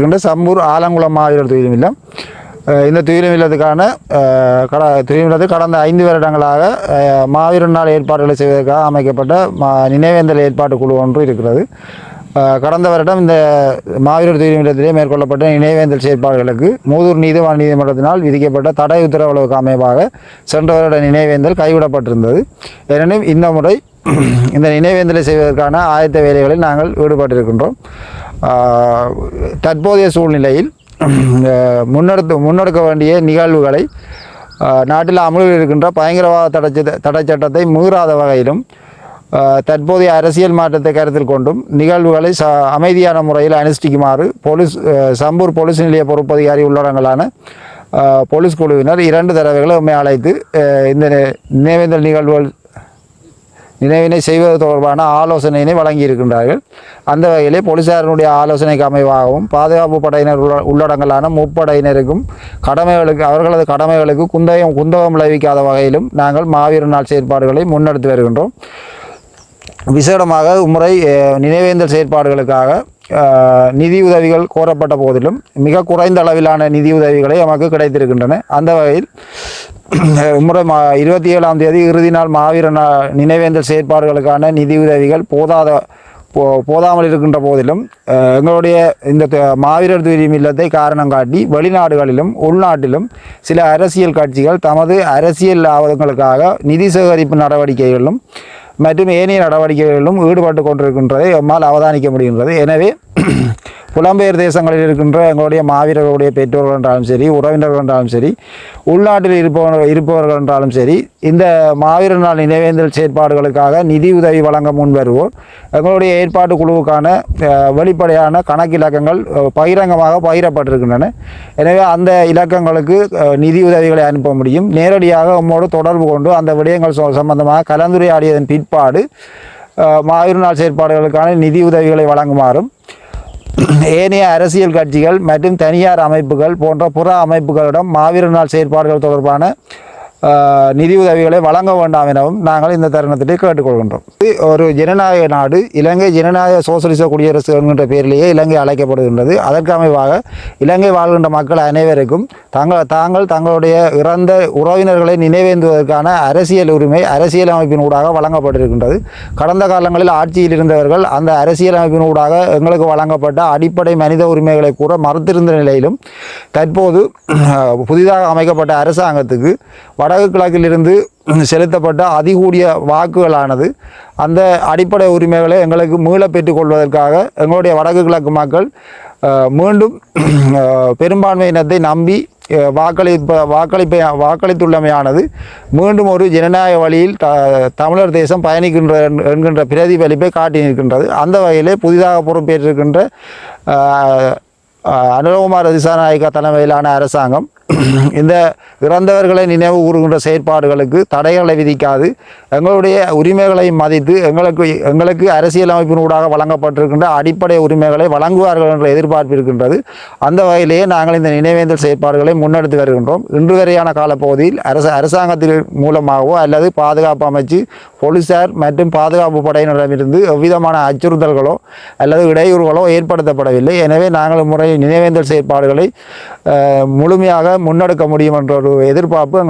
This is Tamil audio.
இருக்கின்ற சம்பூர் ஆலங்குளம் மாவீரர் துயிலும் இல்லம். இந்த துயிலும் இல்லத்துக்கான கட துயிலும் இல்லத்து கடந்த ஐந்து வருடங்களாக மாவீரர் நாள் ஏற்பாடுகளை செய்வதற்காக அமைக்கப்பட்ட மா நினைவேந்தல் ஏற்பாட்டு குழு ஒன்று இருக்கிறது. கடந்த வருடம் இந்த மாவீரர் துயிலும் இல்லத்திலே மேற்கொள்ளப்பட்ட நினைவேந்தல் செயற்பாடுகளுக்கு மூதூர் நீதிவான் நீதிமன்றத்தினால் விதிக்கப்பட்ட தடை உத்தரவுகளுக்கு அமைவாக சென்ற வருட நினைவேந்தல் கைவிடப்பட்டிருந்தது. எனினும் இந்த முறை இந்த நினைவேந்தலை செய்வதற்கான ஆயத்த வேலைகளில் நாங்கள் ஈடுபட்டிருக்கின்றோம். தற்போதைய சூழ்நிலையில் முன்னெடுத்து முன்னெடுக்க வேண்டிய நிகழ்வுகளை நாட்டில் அமலில் இருக்கின்ற பயங்கரவாத தடை சட்ட- தடை சட்டத்தை மீறாத வகையிலும் தற்போதைய அரசியல் மாற்றத்தை கருத்தில் கொண்டும் நிகழ்வுகளை ச அமைதியான முறையில் அனுஷ்டிக்குமாறு போலீஸ் சம்பூர் போலீஸ் நிலைய பொறுப்பதிகாரி உள்ளடங்கலான போலீஸ் குழுவினர் இரண்டு தடவைகளை உண்மை அழைத்து இந்த நினைவேந்தல் நிகழ்வுகள் நினைவினை செய்வது தொடர்பான ஆலோசனையினை வழங்கியிருக்கின்றார்கள். அந்த வகையிலே போலீசாரினுடைய ஆலோசனைக்கு அமைவாகவும் பாதுகாப்பு படையினர் உள்ளடங்கலான முப்படையினருக்கும் கடமைகளுக்கு அவர்களது கடமைகளுக்கு குந்தகம் குந்தகம் விளைவிக்காத வகையிலும் நாங்கள் மாவீர நாள் செயற்பாடுகளை முன்னெடுத்து வருகின்றோம். விசேடமாக இம்முறை நினைவேந்தல் செயற்பாடுகளுக்காக நிதியுதவிகள் கோரப்பட்ட போதிலும் மிக குறைந்த அளவிலான நிதியுதவிகளை நமக்கு கிடைத்திருக்கின்றன. அந்த வகையில் முறை மா இருபத்தி ஏழாம் தேதி இறுதி நாள் மாவீர நினைவேந்தல் செயற்பாடுகளுக்கான நிதியுதவிகள் போதாத போ போதாமல் இருக்கின்ற போதிலும் எங்களுடைய இந்த மாவீரர் துரியம் இல்லத்தை காரணம் காட்டி வெளிநாடுகளிலும் உள்நாட்டிலும் சில அரசியல் கட்சிகள் தமது அரசியல் லாபங்களுக்காக நிதி சேகரிப்பு நடவடிக்கைகளிலும் மற்றும் ஏனைய நடவடிக்கைகளிலும் ஈடுபட்டு கொண்டிருக்கின்றதை எம்மால் அவதானிக்க முடிகின்றது. எனவே புலம்பெயர் தேசங்களில் இருக்கின்ற எங்களுடைய மாவீரர்களுடைய பெற்றோர்கள் என்றாலும் சரி உறவினர்கள் என்றாலும் சரி உள்நாட்டில் இருப்பவர்கள் இருப்பவர்கள் என்றாலும் சரி இந்த மாவீரர் நாள் நினைவேந்தல் செயற்பாடுகளுக்காக நிதி உதவி வழங்க முன் வருவோம் எங்களுடைய ஏற்பாட்டு குழுவுக்கான வெளிப்படையான கணக்கிலக்கங்கள் பகிரங்கமாக பகிரப்பட்டிருக்கின்றன. எனவே அந்த இலக்கங்களுக்கு நிதி உதவிகளை அனுப்ப முடியும். நேரடியாக உம்மோடு தொடர்பு கொண்டு அந்த விடயங்கள் சம்பந்தமாக கலந்துரையாடியதன் பிற்பாடு மாவீர் நாள் செயற்பாடுகளுக்கான நிதி உதவிகளை வழங்குமாறும் ஏனைய அரசியல் கட்சிகள் மற்றும் தனியார் அமைப்புகள் போன்ற புற அமைப்புகளிடம் மாவீரர் நாள் செயற்பாடுகள் தொடர்பான நிதியுதவிகளை நிதி உதவிகளை வழங்க வேண்டாம் எனவும் நாங்கள் இந்த தருணத்திலே கேட்டுக்கொள்கின்றோம். ஒரு ஜனநாயக நாடு இலங்கை ஜனநாயக சோசலிச குடியரசு என்கின்ற பெயரிலேயே இலங்கை அழைக்கப்படுகின்றது. அதற்கு அமைவாக இலங்கை வாழ்கின்ற மக்கள் அனைவருக்கும் தங்கள் தாங்கள் தங்களுடைய இறந்த உறவினர்களை நினைவேந்துவதற்கான அரசியல் உரிமை அரசியல் அமைப்பின் ஊடாக வழங்கப்பட்டிருக்கின்றது. கடந்த காலங்களில் ஆட்சியில் இருந்தவர்கள் அந்த அரசியல் அமைப்பின் ஊடாக எங்களுக்கு வழங்கப்பட்ட அடிப்படை மனித உரிமைகளை கூற மறுத்திருந்த நிலையிலும் தற்போது புதிதாக அமைக்கப்பட்ட அரசாங்கத்துக்கு வட வடக்கு கிழக்கிலிருந்து செலுத்தப்பட்ட அதிகூடிய வாக்குகளானது அந்த அடிப்படை உரிமைகளை எங்களுக்கு மீள பெற்றுக்கொள்வதற்காக எங்களுடைய வடக்கு கிழக்கு மக்கள் மீண்டும் பெரும்பான்மையினத்தை நம்பி வாக்களிப்ப வாக்களிப்பை வாக்களித்துள்ளமையானது மீண்டும் ஒரு ஜனநாயக வழியில் த தமிழர் தேசம் பயணிக்கின்ற என்கின்ற பிரதிபலிப்பை காட்டி நிற்கின்றது. அந்த வகையிலே புதிதாக பொறுப்பேற்றிருக்கின்ற அனுரகுமார் திசாநாயக்கா தலைமையிலான அரசாங்கம் இந்த இறந்தவர்களை நினைவு கூறுகின்ற செயற்பாடுகளுக்கு தடைகளை விதிக்காது. எங்களுடைய உரிமைகளை மதித்து எங்களுக்கு எங்களுக்கு அரசியல் அமைப்பினூடாக வழங்கப்பட்டிருக்கின்ற அடிப்படை உரிமைகளை வழங்குவார்கள் என்ற எதிர்பார்ப்பு இருக்கின்றது. அந்த வகையிலேயே நாங்கள் இந்த நினைவேந்தல் செயற்பாடுகளை முன்னெடுத்து வருகின்றோம். இன்று வரையான காலப்பகுதியில் அரச அரசாங்கத்தின் மூலமாகவோ அல்லது பாதுகாப்பு அமைச்சு போலீசார் மற்றும் பாதுகாப்பு படையினரிடமிருந்து எவ்விதமான அச்சுறுத்தல்களோ அல்லது இடையூறுகளோ ஏற்படுத்தப்படவில்லை. எனவே நாங்கள் முறை நினைவேந்தல் செயற்பாடுகளை முழுமையாக முன்னெடுக்க முடியும் என்ற ஒரு எதிர்பார்ப்பு